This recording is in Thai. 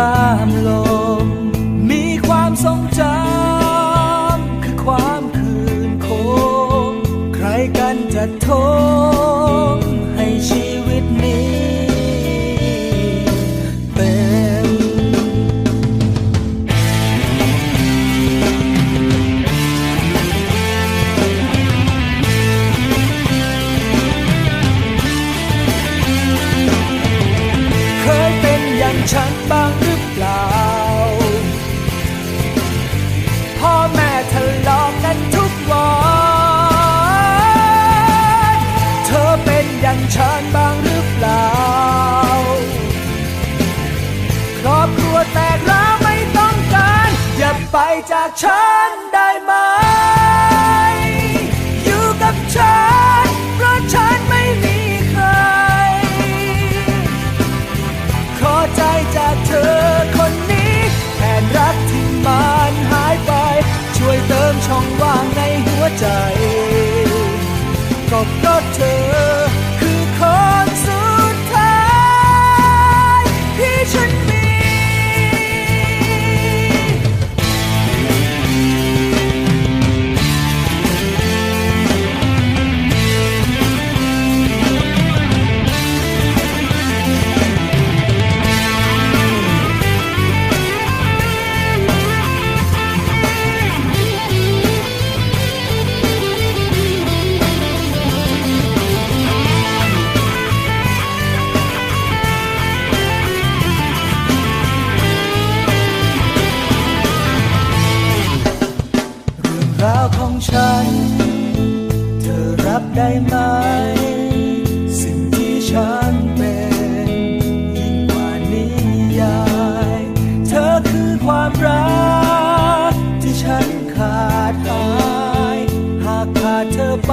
ตามลม มีความทรงจำคือความคืนโคงใครกันจะทมให้ชีวิตนี้เฉันไป จากฉันได้ไหม ฉัน เธอรับได้ไหม สิ่งที่ฉันเป็นยิ่งกว่านิยาย เธอคือความรัก ที่ฉันขาดหาย หากขาดเธอไป